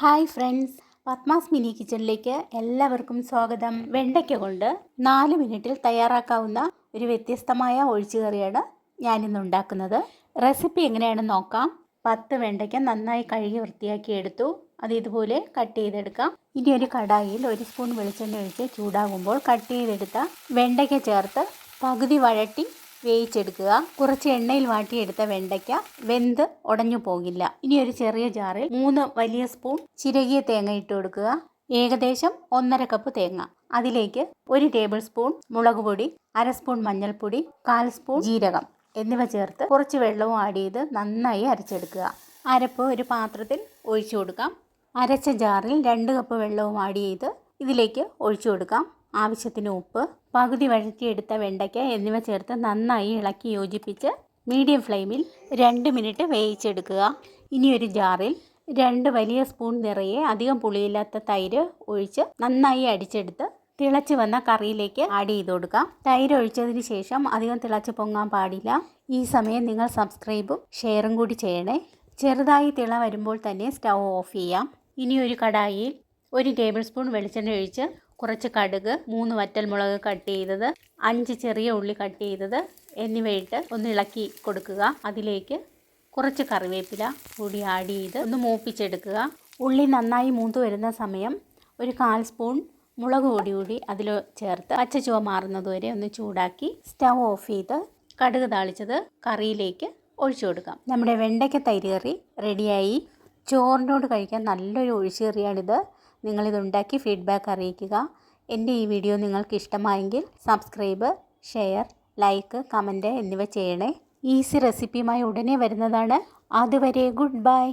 Hi friends Padmas mini കിച്ചണിലേക്ക് എല്ലാവർക്കും സ്വാഗതം. വെണ്ടയ്ക്ക കൊണ്ട് നാല് മിനിറ്റിൽ തയ്യാറാക്കാവുന്ന ഒരു വ്യത്യസ്തമായ ഒഴിച്ചുകറിയാണ് ഞാനിന്ന് ഉണ്ടാക്കുന്നത്. റെസിപ്പി എങ്ങനെയാണെന്ന് നോക്കാം. പത്ത് വെണ്ടയ്ക്ക നന്നായി കഴുകി വൃത്തിയാക്കി എടുത്തു. അത് ഇതുപോലെ കട്ട് ചെയ്തെടുക്കാം. ഇനി ഒരു കടായിൽ ഒരു സ്പൂൺ വെളിച്ചെണ്ണ ഒഴിച്ച് ചൂടാകുമ്പോൾ കട്ട് ചെയ്തെടുത്ത വെണ്ടയ്ക്ക ചേർത്ത് പകുതി വഴട്ടി വേവിച്ചെടുക്കുക. കുറച്ച് എണ്ണയിൽ വാട്ടിയെടുത്ത വെണ്ടയ്ക്ക വെന്ത് ഉടഞ്ഞു പോകില്ല. ഇനി ഒരു ചെറിയ ജാറിൽ മൂന്ന് വലിയ സ്പൂൺ ചിരകിയ തേങ്ങ ഇട്ട് കൊടുക്കുക. ഏകദേശം ഒന്നര കപ്പ് തേങ്ങ. അതിലേക്ക് ഒരു ടേബിൾ സ്പൂൺ മുളക് പൊടി അര സ്പൂൺ മഞ്ഞൾപ്പൊടി കാൽ സ്പൂൺ ജീരകം എന്നിവ ചേർത്ത് കുറച്ച് വെള്ളവും ആഡ് ചെയ്ത് നന്നായി അരച്ചെടുക്കുക. അരപ്പ് ഒരു പാത്രത്തിൽ ഒഴിച്ചു കൊടുക്കാം. അരച്ച ജാറിൽ രണ്ട് കപ്പ് വെള്ളവും ആഡ് ചെയ്ത് ഇതിലേക്ക് ഒഴിച്ചു കൊടുക്കാം. ആവശ്യത്തിന് ഉപ്പ് പകുതി വഴറ്റിയെടുത്ത വെണ്ടയ്ക്ക എന്നിവ ചേർത്ത് നന്നായി ഇളക്കി യോജിപ്പിച്ച് മീഡിയം ഫ്ലെയിമിൽ രണ്ട് മിനിറ്റ് വേവിച്ചെടുക്കുക. ഇനി ഒരു ജാറിൽ രണ്ട് വലിയ സ്പൂൺ നിറയെ അധികം പുളിയില്ലാത്ത തൈര് ഒഴിച്ച് നന്നായി അടിച്ചെടുത്ത് തിളച്ച് വന്ന കറിയിലേക്ക് ആഡ് ചെയ്ത് കൊടുക്കാം. തൈര് ഒഴിച്ചതിന് ശേഷം അധികം തിളച്ച് പൊങ്ങാൻ പാടില്ല. ഈ സമയം നിങ്ങൾ സബ്സ്ക്രൈബും ഷെയറും കൂടി ചെയ്യണേ. ചെറുതായി തിള വരുമ്പോൾ തന്നെ സ്റ്റൗ ഓഫ് ചെയ്യാം. ഇനി ഒരു കടായിൽ ഒരു ടേബിൾ സ്പൂൺ വെളിച്ചെണ്ണ ഒഴിച്ച് കുറച്ച് കടുക് മൂന്ന് വറ്റൽമുളക് കട്ട് ചെയ്തത് അഞ്ച് ചെറിയ ഉള്ളി കട്ട് ചെയ്തത് എന്നിവയിട്ട് ഒന്ന് ഇളക്കി കൊടുക്കുക. അതിലേക്ക് കുറച്ച് കറിവേപ്പില കൂടി ആഡ് ചെയ്ത് ഒന്ന് മൂപ്പിച്ചെടുക്കുക. ഉള്ളി നന്നായി മൂത്ത് വരുന്ന സമയം ഒരു കാൽ സ്പൂൺ മുളക് പൊടി കൂടി അതിൽ ചേർത്ത് പച്ച ചുവ മാറുന്നതുവരെ ഒന്ന് ചൂടാക്കി സ്റ്റവ് ഓഫ് ചെയ്ത് കടുക് താളിച്ചത് കറിയിലേക്ക് ഒഴിച്ചു കൊടുക്കാം. നമ്മുടെ വെണ്ടയ്ക്ക തൈര് കറി റെഡിയായി ചോറിനോട് കഴിക്കാൻ നല്ലൊരു ഒഴിച്ചുകറിയാണിത് നിങ്ങളിതുണ്ടാക്കി ഫീഡ്ബാക്ക് അറിയിക്കുക. എന്റെ ഈ വീഡിയോ നിങ്ങൾക്ക് ഇഷ്ടമായെങ്കിൽ സബ്സ്ക്രൈബ് ഷെയർ ലൈക്ക് കമന്റ് എന്നിവ ചെയ്യണേ. ഈസി റെസിപ്പിയുമായി ഉടനെ വരുന്നതാണ്. അതുവരെ ഗുഡ് ബൈ